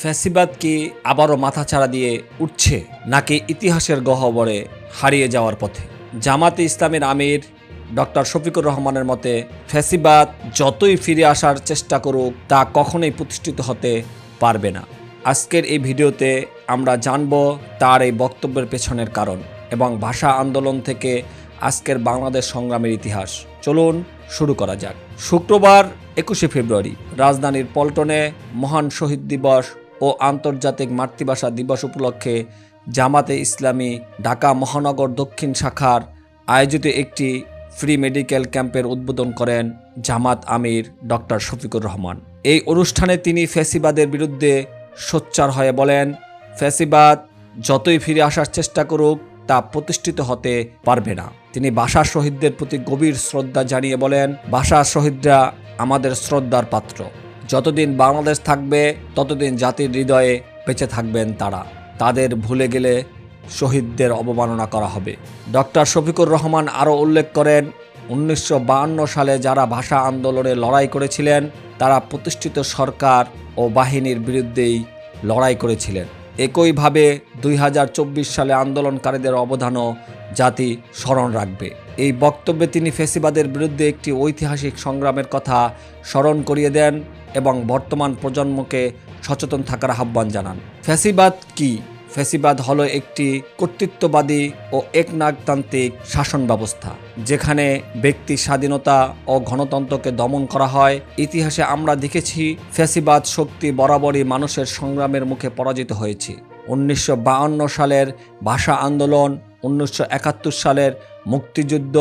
ফ্যাসিবাদ কি আবারও মাথাছাড়া দিয়ে উঠছে নাকি ইতিহাসের গহ্বরে হারিয়ে যাওয়ার পথে। জামাতে ইসলামের আমির ডক্টর শফিকুর রহমানের মতে, ফ্যাসিবাদ যতই ফিরে আসার চেষ্টা করুক, তা কখনোই প্রতিষ্ঠিত হতে পারবে না। আজকের এই ভিডিওতে আমরা জানব তার এই বক্তব্যের পেছনের কারণ এবং ভাষা আন্দোলন থেকে আজকের বাংলাদেশ সংগ্রামের ইতিহাস। চলুন শুরু করা যাক। শুক্রবার একুশে ফেব্রুয়ারি রাজধানীর পল্টনে মহান শহীদ দিবস ও আন্তর্জাতিক মাতৃভাষা দিবস উপলক্ষে জামাতে ইসলামী ঢাকা মহানগর দক্ষিণ শাখার আয়োজিত একটি ফ্রি মেডিকেল ক্যাম্পের উদ্বোধন করেন জামাত আমির ডক্টর শফিকুর রহমান। এই অনুষ্ঠানে তিনি ফ্যাসিবাদের বিরুদ্ধে সোচ্চার হয়ে বলেন, ফ্যাসিবাদ যতই ফিরে আসার চেষ্টা করুক, তা প্রতিষ্ঠিত হতে পারবে না। তিনি ভাষা শহীদদের প্রতি গভীর শ্রদ্ধা জানিয়ে বলেন, ভাষা শহীদরা আমাদের শ্রদ্ধার পাত্র। যতদিন বাংলাদেশ থাকবে, ততদিন জাতির হৃদয়ে বেঁচে থাকবেন তারা। তাদের ভুলে গেলে শহীদদের অবমাননা করা হবে। ডক্টর শফিকুর রহমান আরও উল্লেখ করেন, উনিশশো সালে যারা ভাষা আন্দোলনে লড়াই করেছিলেন, তারা প্রতিষ্ঠিত সরকার ও বাহিনীর বিরুদ্ধেই লড়াই করেছিলেন। একইভাবে দুই হাজার চব্বিশ সালে আন্দোলনকারীদের অবদানও জাতি স্মরণ রাখবে। এই বক্তব্যে তিনি ফেসিবাদের বিরুদ্ধে একটি ঐতিহাসিক সংগ্রামের কথা স্মরণ করিয়ে দেন। এবং বর্তমান প্রজন্মকে সচেতন থাকার আহ্বান জানান। ফ্যাসিবাদ কি? ফ্যাসিবাদ হলো একটি কর্তৃত্ববাদী ও একনাগতান্ত্রিক শাসন ব্যবস্থা যেখানে ব্যক্তি স্বাধীনতা ও গণতন্ত্রকে দমন করা হয়। ইতিহাসে আমরা দেখেছি ফ্যাসিবাদ শক্তি বরাবরই মানুষের সংগ্রামের মুখে পরাজিত হয়েছে। উনিশশো সালের ভাষা আন্দোলন উনিশশো একাত্তর সালের মুক্তিযুদ্ধ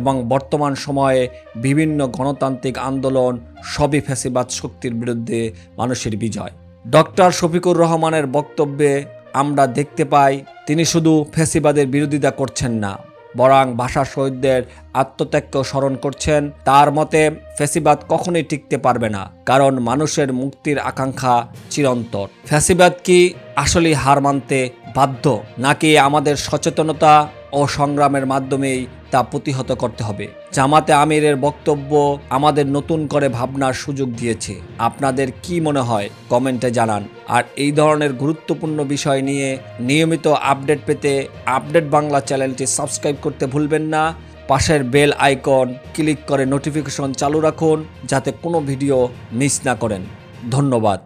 এবং বর্তমান সময়ে বিভিন্ন গণতান্ত্রিক আন্দোলন, সবই ফ্যাসিবাদ শক্তির বিরুদ্ধে মানুষের বিজয়। ডক্টর শফিকুর রহমানের বক্তব্যে আমরা দেখতে পাই, তিনি শুধু ফ্যাসিবাদের বিরোধিতা করছেন না, বরং ভাষা শহীদদের আত্মত্যাগকেও স্মরণ করছেন। তার মতে, ফ্যাসিবাদ কখনোই টিকতে পারবে না, কারণ মানুষের মুক্তির আকাঙ্ক্ষা চিরন্তর ফ্যাসিবাদ কি আসলেই হার মানতে বাধ্য, নাকি আমাদের সচেতনতা ও সংগ্রামের মাধ্যমেই তা প্রতিহত করতে হবে? জামাতে আমিরের বক্তব্য আমাদের নতুন করে ভাবনার সুযোগ দিয়েছে। আপনাদের কি মনে হয়? কমেন্টে জানান। আর এই ধরনের গুরুত্বপূর্ণ বিষয় নিয়ে নিয়মিত আপডেট পেতে আপডেট বাংলা চ্যানেলটি সাবস্ক্রাইব করতে ভুলবেন না। পাশের বেল আইকন ক্লিক করে নোটিফিকেশন চালু রাখুন, যাতে কোনো ভিডিও মিস না করেন। ধন্যবাদ।